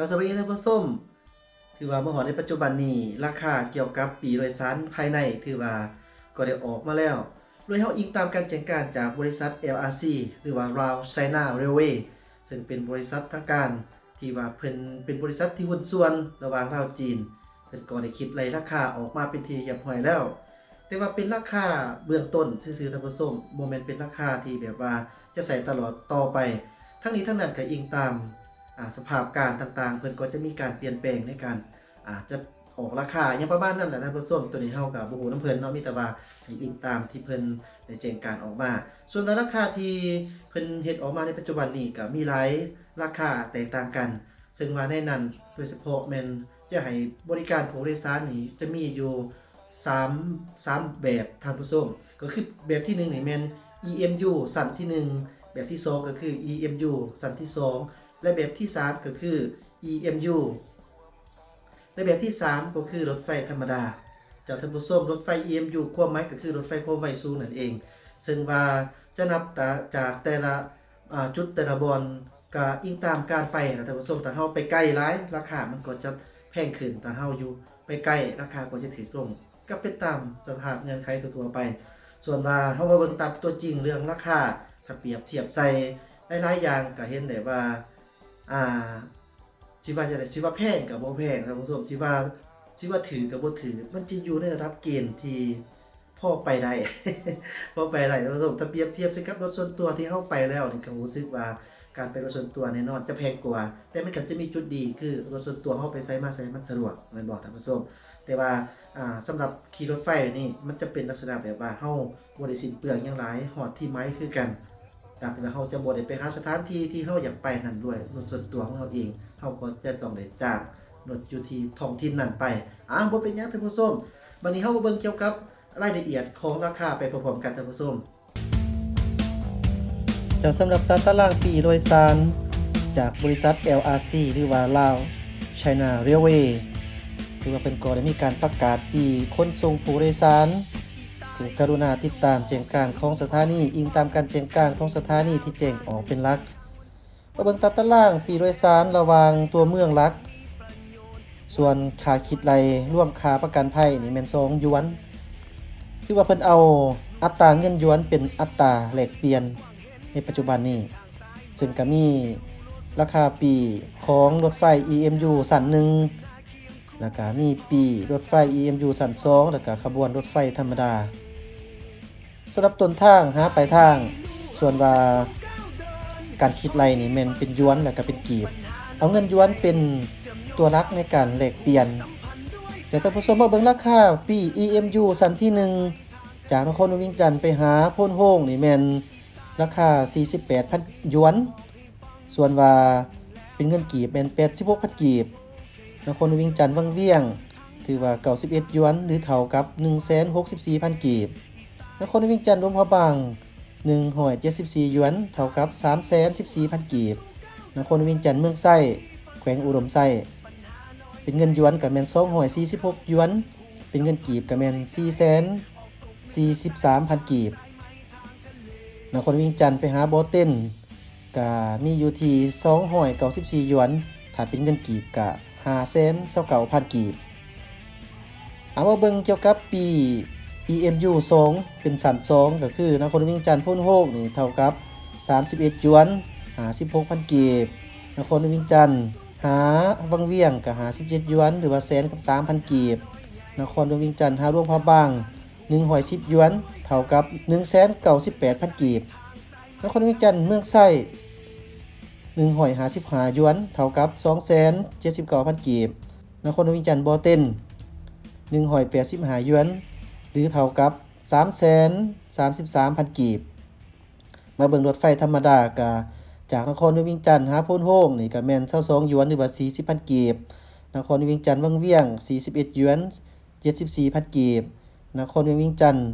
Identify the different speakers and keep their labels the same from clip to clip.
Speaker 1: จ้าสวัสดีท่านผู้ชมถือว่าเมื่อหอในปัจจุบันนี้ราคาเกี่ยวกับปีโดยสารภายในถือว่าก็ได้ออกมาแล้วโดยเฮาอิงตามการแจ้งการจากบริษัท LRC หรือว่า RAW China Railway ซึ่งเป็นบริษัททางการ ที่ว่าเพิ่นเป็นบริษัทที่หุ้นส่วนระหว่างลาวจีนเพิ่นก็ได้คิดไล่ราคาออกมาเป็นทีเรียบร้อยแล้ว แต่ว่าเป็นราคาเบื้องต้นซื่อๆท่านผู้ชมบ่แม่นเป็นราคาที่แบบว่าจะใส่ตลอดต่อไป ทั้งนี้ทั้งนั้นก็อิงตาม สภาพการต่างๆ เพิ่นก็จะมีการเปลี่ยนแปลงในการอาจจะออกราคาอย่างประมาณนั้นแหละท่านผู้ชมตัวนี้เฮากับบ่ฮู้น้ำเพิ่นเนาะมีแต่ว่าให้อิงตามที่เพิ่นได้แจ้งการออกมา ส่วนราคาที่เพิ่นเฮ็ดออกมาในปัจจุบันนี้ก็มีหลายราคาแตกต่างกัน ซึ่งว่าในนั้นโดยเฉพาะแม่นจะให้บริการผู้โดยสารนี่จะมีอยู่3 3แบบท่านผู้ชมก็คือแบบที่หนึ่งนี่แม่น EMU สั้นที่หนึ่งแบบที่ 2 ก็คือ EMU สั้นที่ 2 และแบบที่ 3 ก็คือ EMU และแบบที่ 3 ก็คือรถไฟธรรมดาจากท่านผู้ชมรถไฟ EMU ความหมายก็คือรถไฟความไวสูงนั่นเอง ซึ่งว่าจะนับจากแต่ละจุดแต่ละบอนก็อิงตามการไปนะท่านผู้ชมแต่เฮาไปใกล้หลายราคามันก็จะแพงขึ้นแต่เฮาอยู่ไปใกล้ราคาก็จะถูกลงก็เป็นตามสภาพเงื่อนไขทั่วไป ส่วนว่าเฮามาเบิ่งตามตัวจริงเรื่องราคาถ้าเปรียบเทียบใส่หลายๆอย่างก็เห็นได้ว่า อ่าสิว่าจะได้สิว่าแพงกับบ่แพงครับท่านผู้ชมสิว่าสิว่าถือกับบ่ถือ มันจะอยู่ในระดับเกณฑ์ที่พ่อไปได้ พ่อไปได้ท่านผู้ชมถ้าเปรียบเทียบสิกับรถส่วนตัวที่เฮาไปแล้วนี่ก็รู้สึกว่าการไปรถส่วนตัวแน่นอนจะแพงกว่า แต่มันก็จะมีจุดดีคือรถส่วนตัวเฮาไปไสมาไสมันสะดวกม่นบ่ท่านผู้ชมแต่ว่าอ่าสำหรับขี่รถไฟนี่มันจะเป็นลักษณะแบบว่าเฮาบ่ได้สิ้นเปลืองหยังหลายหอดที่ไม้คือกัน ตามที่เฮาจะบ่ได้ไปหาสถานที่ที่เฮาอยากไปนั่นด้วยรถส่วนตัวของเฮาเองเฮาก็จะต้องได้จ้างรถอยู่ที่ท้องถิ่นนั่นไปอ่าบ่เป็นหยังท่านผู้ชมวันนี้เฮามาเบิ่งเกี่ยวกับรายละเอียดของราคาไปพร้อมๆกันท่านผู้ชมเจ้าสำหรับตาตารางปีโดยสารจากบริษัท LRC หรือว่า Lao China Railway ถือว่าเป็นกรได้มีการประกาศปีขนส่งผู้โดยสาร กรุณาติดตามแจ้งการของสถานีอิงตามการแจ้งการของสถานีที่แจ้งออกเป็นลักมาเบิงตัดตารางปีโดยสารระวางตัวเมืองลัก ส่วนคาคิดไรร่วมคาประกันภัยนี่แม่น2หยวน คือว่าเพิ่นเอาอัตราเงินยวนเป็นอัตราแลกเปลี่ยนในปัจจุบันนี้ซึ่งก็มีราคาปีของรถไฟ EMU สันหนึ่งแล้วก็มีปีรถไฟ EMU สัน2แล้วก็ขบวนรถไฟธรรมดา สำหรับต้นทางหาปลายทาง ส่วนว่าการคิดไรนี่แม่นเป็นหยวนแล้วก็เป็นกีบ เอาเงินหยวนเป็นตัวรักในการแลกเปลี่ยนจากท่านผู้ชมมาเบิ่งราคาปี EMU สันที่ 1 จากนครวิ่งจันทน์ไปหาพ้นโฮงนี่แม่นราคา 48,000หยวน ส่วนว่าเป็นเงินกีบแม่น86,000กีบนครวิ่งจันทน์วังเวียง ถือว่า91หยวน หรือเท่ากับ 164,000กีบ นครวิ่งจันทน์รวมพระบาง174หยวน เท่ากับ 314,000 กีบนครวิ่งจันทน์เมืองไส้แขวงอุดมไส้เป็นเงินหยวนกับแมน246หยวน เป็นเงินกีบกับแมน443,000 กีบนครวิ่งจันทน์ไปหาโบเต้นก็มีอยู่ที่294หยวน ถ้าเป็นเงินกีบก็5แสน29,000 กีบเอามาเบิ่งเกี่ยวกับปี EMU 2 เป็นสัน2ก็คือนครวิ่งจันทน์พ้นโฮกนี่เท่ากับ 31หยวน56,000กีบนครวิ่งจันทน์หาวังเวียงก็57หยวน หรือว่าแสนกับ3,000กีบนครวิ่งจันทน์หาหลวงพระบาง110หยวน เท่ากับ198,000กีบนครวิ่งจันทน์เมืองไส้หนึ่งหอยหาสิบหายวน เท่ากับสองแสนเจ็ดสิบเก้าพันกีบนครวิ่งจันทน์บอเต้นหนึ่งหอยแปดสิบหายวน รือเท่ากับสามแสนสามสิบสามพันกีบ มาเบิ่งรถไฟธรรมดากะจากนครวิ่งจันทน์หาโพนโฮงนี่ก็แมนเท่าสองหยวนหรือว่าสี่สิบพันกีบ นครวิ่งจันทน์วังเวียงสี่สิบเอ็ดหยวนเจ็ดสิบสี่พันกีบ นครวิ่งจันทน์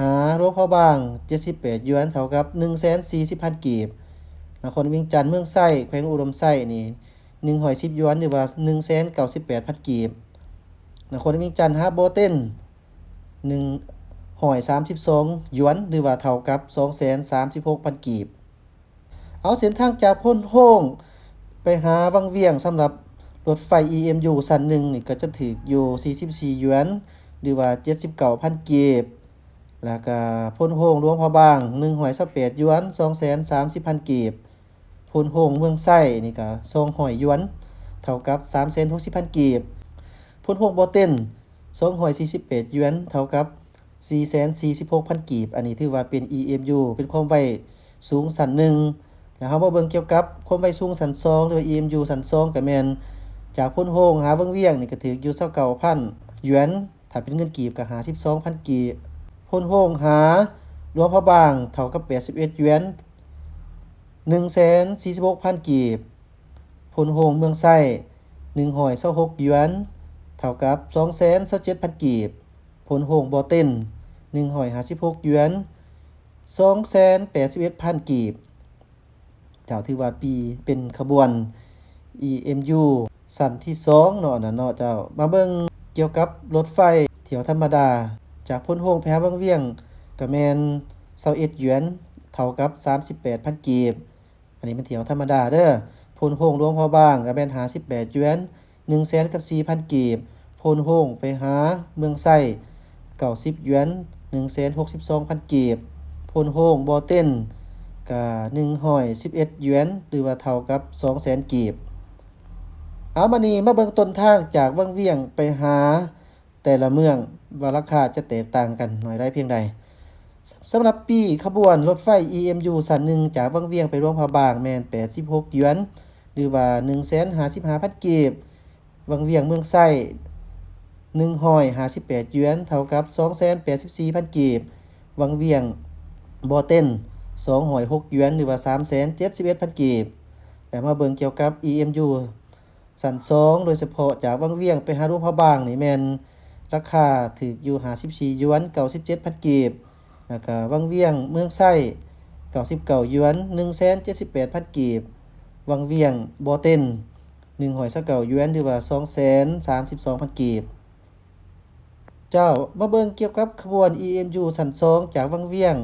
Speaker 1: หาโรพบางเจ็ดสิบแปดหยวนเท่ากับหนึ่งแสนสี่สิบพันกีบ นครวียงจันทน์เมืองไส้แขวงอุดมไส้นี่หนึ่งหอยสิบยวนหรือว่าหนึ่งแสนเก้าสิบแปดพันกีบนครวียงจันทน์ฮาโบเต้น หนึ่งหอยสามสิบสองหยวน หรือว่าเท่ากับสองแสนสามสิบหกพันกีบ เอาเส้นทางจากพ้นโฮงไปหาวังเวียงสำหรับรถไฟ EMU สันหนึ่งนี่ก็จะถึกอยู่ 44 หยวน หรือว่า 79,000 กีบ แล้วก็พ้นโฮงหลวงพระบาง128หยวน 230,000 กีบ พ้นโฮงเมืองไส้นี่ก็200หยวน เท่ากับ 360,000 กีบ พ้นโฮงบ่เต้น 248หยวนเท่ากับ 446,000 กีบ อันนี้ถือว่าเป็น EMU เป็นความไวสูงสันหนึ่งแล้วเรามาเบิ่งเกี่ยวกับความไวสูงสันสองหรือ EMU สันสองก็แมนจากพ้นโฮงหาเวิงเวียงนี่ก็ถืออยู่29,000หยวนถ้าเป็นเงินกีบก็52,000 กีบพ้นโฮงหาหลวงพระบางเท่ากับ 81หยวน146,000 กีบพ้นโฮงเมืองไส้126หยวน เท่ากับ227,000กีบพ้นโฮงบ่เต้น156หยวน281,000 กีบเจ้าถือว่าปีเป็นขบวน EMU สั้นที่2เนาะนะเนาะเจ้า มาเบิ่งเกี่ยวกับรถไฟเที่ยวธรรมดา จากพ้นโฮงไปหาเบิ่งเวียงก็แม่น21หยวน เท่ากับ 38,000 กีบ อันนี้มันเที่ยวธรรมดาเด้อพ้นโฮงหลวงพระบางก็แม่น58หยวน100,000กับ4,000 กีบ พนโฮงไปหาเมืองไส้90หยวน162,000กีบสองพ้นกีบพนโฮงบ่เต้นก็111หยวนหรือว่าเท่ากับ200,000กีบเอามานี่มาเบิ่งต้นทางจากวังเวียงไปหาแต่ละเมืองว่าราคาจะแตกต่างกันหน่อยได้เพียงใดสำหรับปีขบวนรถไฟ EMU สันหนึ่งจากวังเวียงไปหลวงพระบางแมน86หยวนหรือว่า155,000กีบวังเวียงเมืองไส้ 158หยวนเท่ากับ284,000กีบ วังเวียงบ่เต้น206หยวนหรือว่า371,000กีบแต่มาเบิ่งเกี่ยวกับ EMU สัน2โดยเฉพาะจากวังเวียงไปหาหลวงพระบางนี่แมนราคาถูกอยู่54หยวน97,000กีบแล้วก็วังเวียงเมืองไส้99หยวน178,000กีบ วังเวียงบ่เต้น129หยวนหรือว่า232,000กีบ เจ้ามาเบิ่งเกี่ยวกับขบวน EMU สัน2จากวังเวียง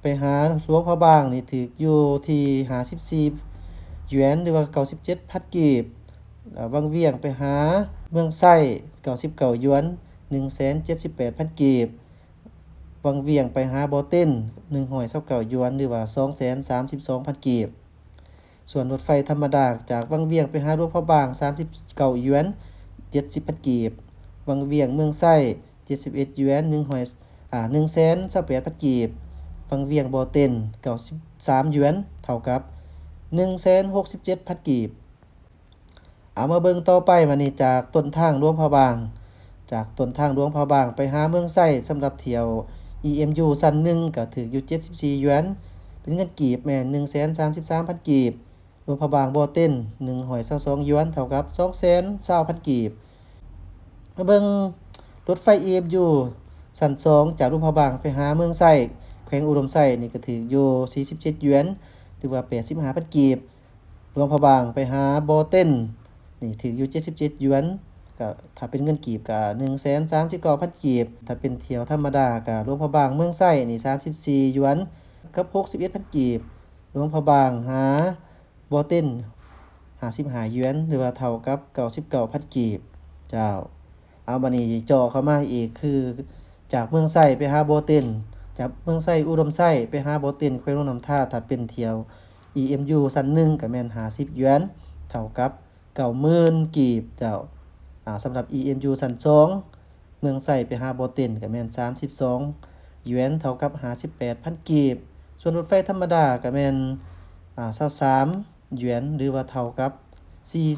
Speaker 1: ไปหาหลวงพระบางนี่ถูกอยู่ที่54หยวนหรือว่า97,000กีบแล้ววังเวียงไปหาเมืองไส้99หยวน178,000กีบวังเวียงไปหาบ่เต้น129หยวนหรือว่า232,000กีบ ส่วนรถไฟธรรมดาจากวังเวียงไปหาหลวงพระบาง39หยวน70,000กีบ วังเวียงเมืองไส้71หยวน1หอยอ่า128,000กีบ วังเวียงบ่เต้น93หยนเท่ากับ167,000กีบ เอามาเบิ่งต่อไปมานี่จากต้นทางหลวงพระบาง จากต้นทางหลวงพระบางไปหาเมืองไส้สำหรับเที่ยว EMU สั้นหนึ่งก็ถืออยู่74หยวนเป็นเงินกีบแม่น133,000กีบหลวงพระบางบ่เต้น122หยวนเท่ากับ220,000กีบ มาเบิงรถไฟ EMU สัน2จากหลวงพะบางไปหาเมืองไส้แขวงอุดมไส้นี่ก็ถืออยู่47หยวนหรือว่า85,000กีบหลวงพะบางไปหาบ่เต้นนี่ถืออยู่77หยวนก็ถ้าเป็นเงินกีบก็139,000กีบ ถ้าเป็นเที่ยวธรรมดาก็หลวงพะบางเมืองไส้นี่34หยวนกับ61,000กีบหลวงพะบางหาบ่เต้น55หยวนหรือว่าเท่ากับ99,000กีบ เจ้า เอาบัดนี้จ่อเข้ามาอีกคือ จากเมืองไส้ไปหาโบต้นจากเมืองไส้อุดมไส้ไปหาโบต้นแขวงลงน้ำท่าถ้าเป็นเที่ยว EMU สันหนึ่งก็แม่น50หยวนเท่ากับ90,000กีบเจ้าอ่าสำหรับ EMU สั้น2เมืองไส้ไปหาโบต้นก็แม่น32หยวนเท่ากับ58,000กีบ ส่วนรถไฟธรรมดาก็แมนอ่า23หยวนหรือว่าเท่ากับ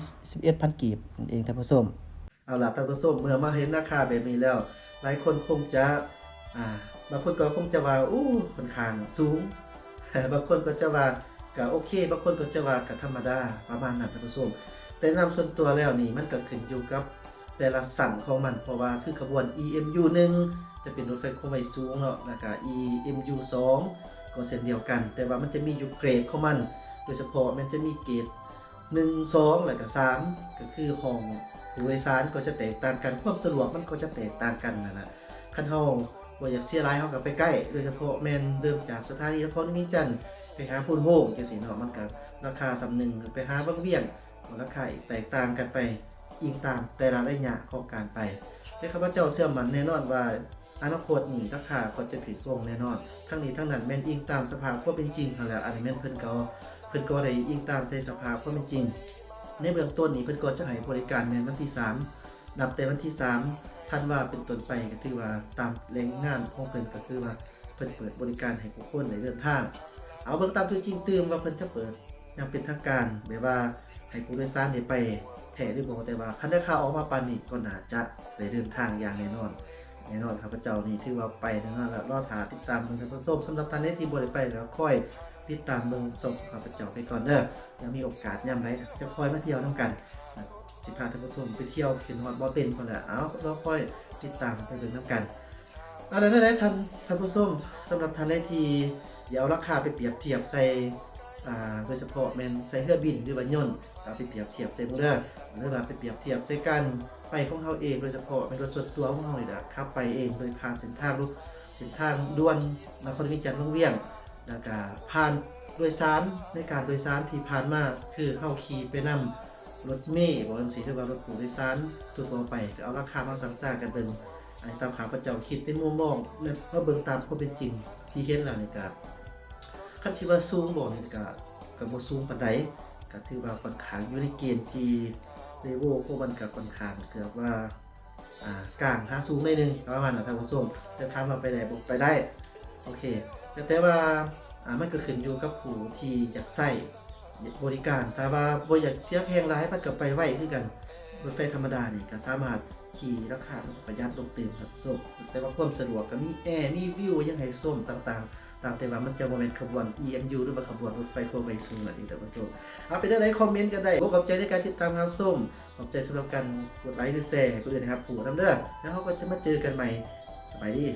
Speaker 1: 41,000กีบนั่นเองท่านผู้ชม เอาล่ะท่านผู้ชมเมื่อมาเห็นราคาแบบนี้แล้ว หลายคนคงจะอ่าบางคนก็คงจะว่าอู้ค่อนข้างสูง บางคนก็จะว่าก็โอเค บางคนก็จะว่าก็ธรรมดาประมาณนั้นท่านผู้ชมแต่นำส่วนตัวแล้วนี่มันก็ขึ้นอยู่กับ แต่ละสั่งของมันเพราะว่าคือขบวน EMU 1 จะเป็นรถไฟความไวสูงเนาะแล้วก็ EMU 2 ก็เช่นเดียวกัน แต่ว่ามันจะมีอยู่เกรดของมัน โดยเฉพาะมันจะมีเกรด1 2 แล้วก็3ก็คือห้อง ผู้โดยสารก็จะแตกต่างกันความสะดวกมันก็จะแตกต่างกันนั่นะคันเฮาบ่อยากเสียหลายเฮาก็ไปใกล้โดยเฉพาะแมนเริ่มจากสถานีนครนิมิจันไปหาพูนโฮงจังซี่เนาะมันก็ราคาสำนึงไปหาบางเวียงราคาแตกต่างกันไปอิงตามแต่ละระยะของการไปแต่ข้าพเจ้าเชื่อมั่นแน่นอนว่าอนาคตนี่ราคาก็จะถือทรงแน่นอน ทั้งนี้ทั้งนั้นแม่นอิงตามสภาพความเป็นจริงแหละอันนี้แม่นเพิ่นก็เพิ่นก็ได้อิงตามใส่สภาพความเป็นจริง ในเบื้องต้นนี้เพิ่นก็จะให้บริการแม่นวันที่ 3 นับแต่วันที่ 3 ท่านว่าเป็นต้นไปก็ถือว่าตามแรงงานของเพิ่นก็คือว่าเพิ่นเปิดบริการให้ผู้คนได้เดินทาง เอาเบิ่งตามตัวจริงตื่มว่าเพิ่นจะเปิดย่างเป็นทางการแบบว่าให้ผู้โดยสารได้ไปแท้หรือบ่แต่ว่าคันได้ข่าวออกมาปานนี้ก็น่าจะได้เดินทางอย่างแน่นอนแน่นอนครับพระเจ้านี่ถือว่าไปแน่นอนแล้วรอถาติดตามเบิ่งท่านผู้มสำหรับท่านใดที่บ่ได้ไปแล้วค่อย ติดตามเบิ่งส่งข้าพเจ้าไปก่อนเด้อยังมีโอกาสยามใดจะคอยมาเที่ยวนํกันนะสิพาท่านผู้ชมไปเที่ยวขึ้นฮอดบ่อเต็นพุ่นละเอาเราค่อยติดตามไปเบิ่งนํกันเอาแล้วได้ท่านท่านผู้ชมสำหรับท่านใดที่เดี๋ยวเอาราคาไปเปรียบเทียบใส่โดยเฉพาะแมนใส่เรือบินหรือว่ายนต์เอาไปเปรียบเทียบใส่เด้อหรือว่าไปเปรียบเทียบใส่กันไปของเขาเองโดยเฉพาะเป็นรถส่วนตัวของเขาเลยนะขับไปเองโดยผ่านเส้นทางลูกเส้นทางด่วนนครวิจันทร์วงเวียง แล้วก็ผ่านโดยสารในการโดยสารที่ผ่านมาคือเข้าขี่ไปนำรถเมล์บอกสีที่ว่ารถผู้โดยสารทั่วไปก็เอาราคามาสั่งซ่ากันเบิ่งอันตามขาวพระเจ้าคิดในมุมมองและก็เบิ่งตามความเป็นจริงที่เห็นแล้วนี่ก็คันสิว่าสูงบ่นี่ก็ก็บ่สูงปานใดก็ถือว่าค่อนข้างอยู่ในเกณฑ์ที่เลโวลพวกมันกับค่อนข้างเกือบว่ากลางหาสูงได้นึงประมาณนั้นท่านผู้ชมจะทำมาไปไหนบอกไปได้ โอเค แต่ว่าอ่ามันก็ขึ้นอยู่กับผู้ที่อยากใส่บริการ แต่ว่าบ่อยากเสียแพงหลายมันก็ไปไหว้คือกันรถไฟธรรมดานี่ก็สามารถขี่ราคาประหยัดลงเตื่นครับส้มแต่ว่าความสะดวกก็มีแอร์มีวิวยังไงส้มต่างๆตามแต่ว่ามันจะบ่แม่นขบวน EMU หรือว่าขบวนรถไฟทั่วไปสูงละดีแต่ว่าส้มเอาไปได้ไลค์คอมเมนต์กันได้ขอบใจในการติดตามครับส้มขอบใจสำหรับการกดไลค์หรือแชร์ให้คนอื่นะครับผู้นำเด้อแล้วเขาก็จะมาเจอกันใหม่สบายดี